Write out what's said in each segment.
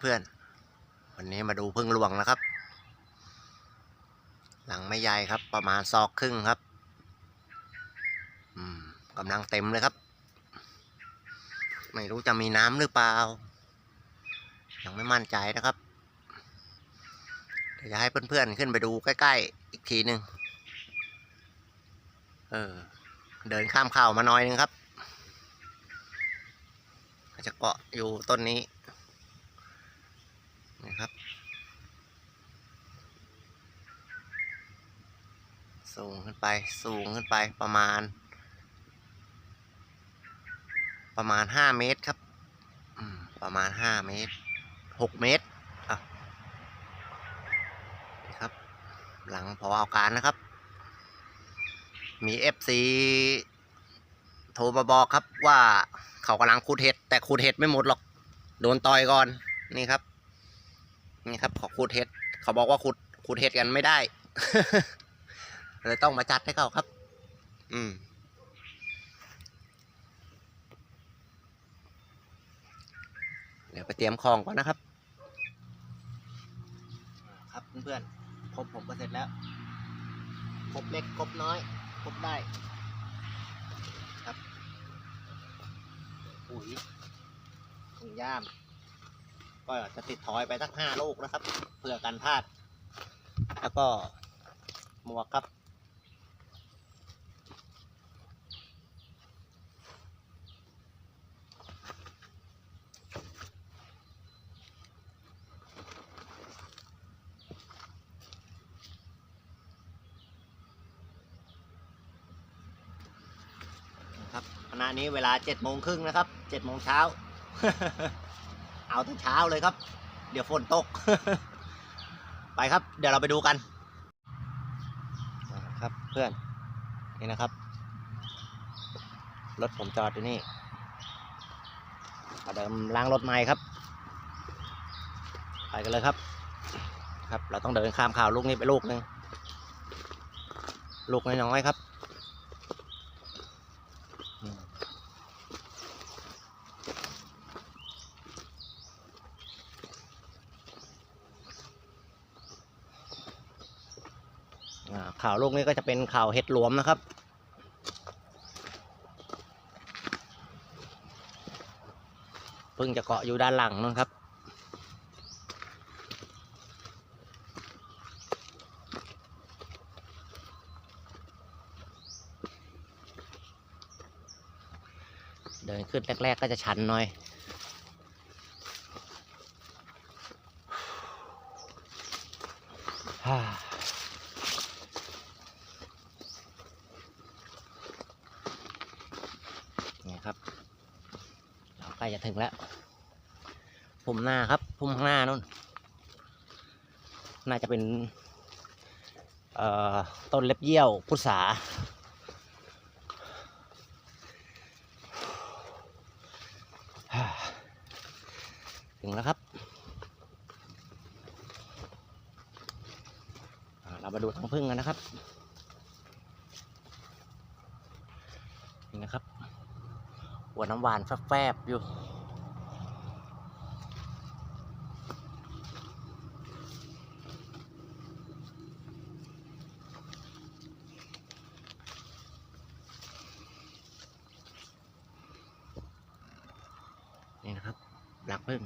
เพื่อนๆ วันนี้มาดูพึ่งหลวงนะครับ หลังไม่ใหญ่ครับ ประมาณซอกครึ่งครับ อืมกำลังเต็มเลยครับ ไม่รู้จะมีน้ำหรือเปล่า ยังไม่มั่นใจนะครับเดี๋ยวจะให้เพื่อนๆ ขึ้นไปดูใกล้ๆ อีกทีหนึ่งเออ เดินข้ามเข่ามาหน่อยนึงครับจะเกาะอยู่ต้นนี้ นะครับ สูงขึ้นไป สูงขึ้นไปประมาณ ประมาณห้าเมตรครับ ประมาณห้าเมตรหกเมตรอะนี่ครับ หลังพอเอาการนะครับ มีเอฟซีโทรมาบอกครับว่าเขากำลังขุดเห็ด แต่ขุดเห็ดไม่หมดหรอก โดนต่อยก่อนนี่ครับ นี่ครับขาขุดเห็ดเขาบอกว่าขุดขุดเห็ดกันไม่ได้เลยต้องมาจัดให้เขาครับ อืมเดี๋ยวไปเตรียมของก่อนนะครับ ครับเพื่อนๆครบผมก็เสร็จแล้วครบเล็กครบน้อยครบได้ครับปุ๋ยถุงย่าม ก็จะติดถอยไปสักห้าลูกนะครับ เพื่อกันพลาด แล้วก็หมวกครับนะครับขณะนี้เวลาเจ็ดโมงครึ่งนะครับเจ็ดโมงเช้า เอาตั้งเช้าเลยครับ เดี๋ยวฝนตก ไปครับ เดี๋ยวเราไปดูกันครับเพื่อนนี่นะครับ รถผมจอดอยู่นี่มาเดิมล้างรถใหม่ครับ ไปกันเลยครับ ครับ เราต้องเดินข้ามข่าวลูกนี้ไปลูกหนึ่งลูกน้อยๆครับ อืมอ่า ข่าวลูกนี้ก็จะเป็นข่าวเห็ดหลวมนะครับ เพิ่งจะเกาะอยู่ด้านหลังนั่นครับ เดินขึ้นแรก ๆ ก็จะชันหน่อย ฮ่านี่ครับ เราใก ล้จะถึงแล้วพุ่มหน้าครับพุ่มข้างหน้านู่น น่าจะเป็นต้นเล็บเยี่ยวพุทราถึงแล้วครับ เรามาดูทางพึ่งกันนะครับ นี่นะครับ หัวน้ำหวานแฟบๆอยู่นี่นะครับหลักพึ่ง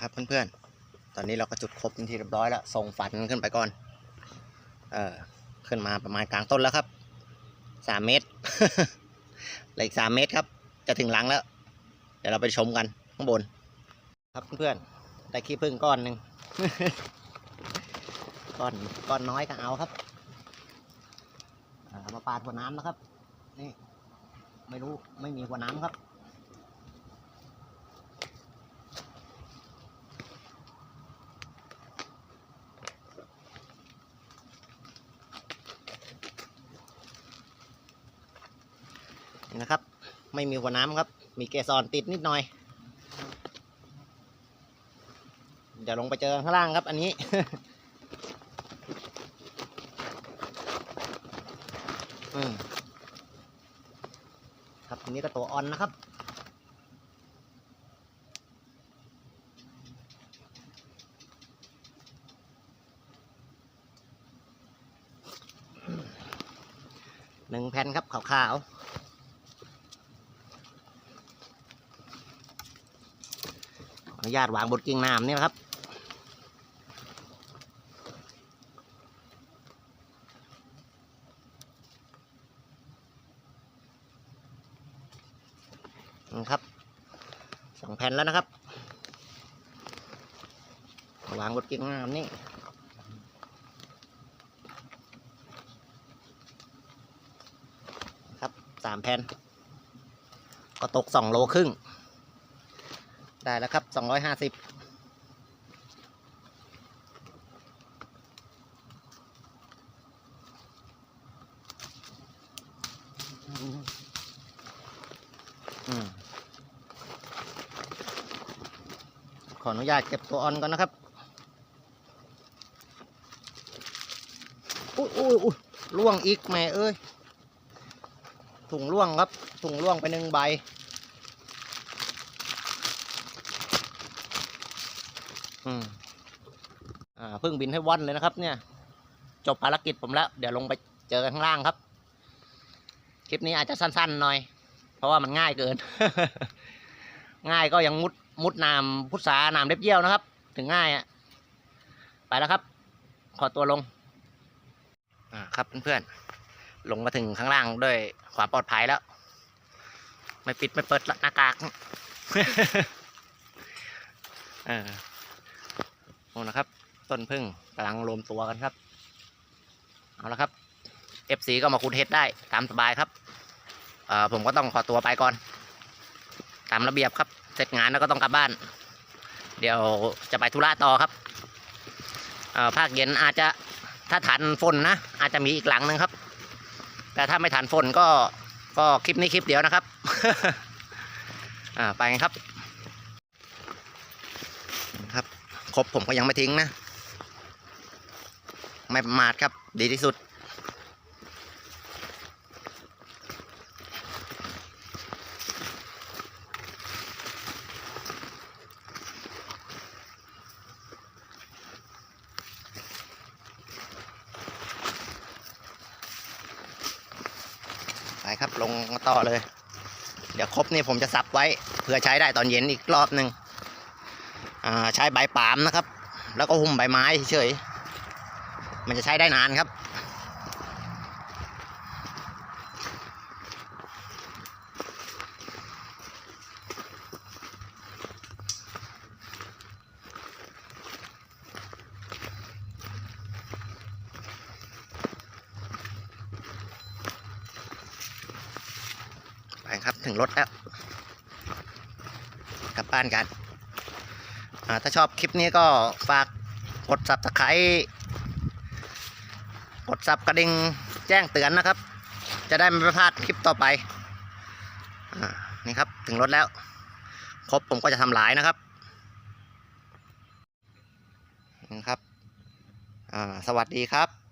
ครับเพื่อนๆ ตอนนี้เราก็จุดครบเป็นที่เรียบร้อยแล้วส่งฝันขึ้นไปก่อน เออขึ้นมาประมาณกลางต้นแล้วครับสามเมตรเหลืออีกสามเมตรครับ จะถึงหลังแล้ว เดี๋ยวเราไปชมกันข้างบน ครับเพื่อนๆ ได้ขี้ผึ้งก้อนหนึ่งก้อนก้อนน้อยก็เอาครับเอามาปาดหัวน้ำนะครับ นี่ ไม่รู้ไม่มีหัวน้ำครับ นะครับ ไม่มีหัวน้ำครับ มีเกสรติดนิดหน่อย เดี๋ยวลงไปเจอข้างล่างครับ อันนี้ ครับอันนี้ก็ตัวออนนะครับหนึ่งแผ่นครับขาวๆ ออนุญาตวางบนกิ่งน้ำนี่นะครับนะครับสองแผ่นแล้วนะครับวางบนกิ่งน้ำนี่ครับสามแผ่นก็ตกสองโลครึ่ง ได้แล้วครับสองร้อยห้าสิบขออนุญาตเก็บตัวออนก่อนนะครับ อุ้ยอุ้ยอุ้ยล่วงอีกแม่เอ้ยถุงล่วงครับถุงล่วงไปหนึ่งใบ อืมอ่าเพิ่งบินให้วันเลยนะครับ เนี่ย จบภารกิจผมแล้ว เดี๋ยวลงไปเจอกันข้างล่างครับ คลิปนี้อาจจะสั้นๆหน่อย เพราะว่ามันง่ายเกิน ง่ายก็ยังมุดมุดน้ำพุทราน้ำเล็บเยี่ยวนะครับ ถึงง่ายอะ่ะไปแล้วครับ ขอตัวลง อ่าครับเพื่อนๆลงมาถึงข้างล่างด้วยความปลอดภัยแล้ว ไม่ปิดไม่เปิดหน้ากาก เออ โอ้นะครับ ต้นพึ่งกำลังรวมตัวกันครับ เอาละครับ FC ก็มาคูดเฮดได้ตามสบายครับเอ่อผมก็ต้องขอตัวไปก่อน ตามระเบียบครับ เสร็จงานแล้วก็ต้องกลับบ้าน เดี๋ยวจะไปธุระต่อครับเอ่อภาคเย็นอาจจะถ้าทันฝนนะ อาจจะมีอีกหลังหนึ่งครับ แต่ถ้าไม่ทันฝนก็ก็คลิปนี้คลิปเดียวนะครับ อ่าไปกันครับ ครบผมก็ยังไม่ทิ้งนะ ไม่ประมาทครับ ดีที่สุด ไปครับลงมาต่อเลย เดี๋ยวครบนี่ผมจะซับไว้เพื่อใช้ได้ตอนเย็นอีกรอบหนึ่ง ใช้ใบปาล์มนะครับ แล้วก็หุ้มใบไม้เฉยมันจะใช้ได้นานครับ ไปครับถึงรถแล้ว กลับบ้านกัน ถ้าชอบคลิปนี้ก็ฝากกด subscribe กดสับกระดิ่งแจ้งเตือนนะครับ จะได้ไม่พลาดคลิปต่อไปอนี่ครับถึงรถแล้ว ครบผมก็จะทำหลายนะครับนะครับ สวัสดีครับ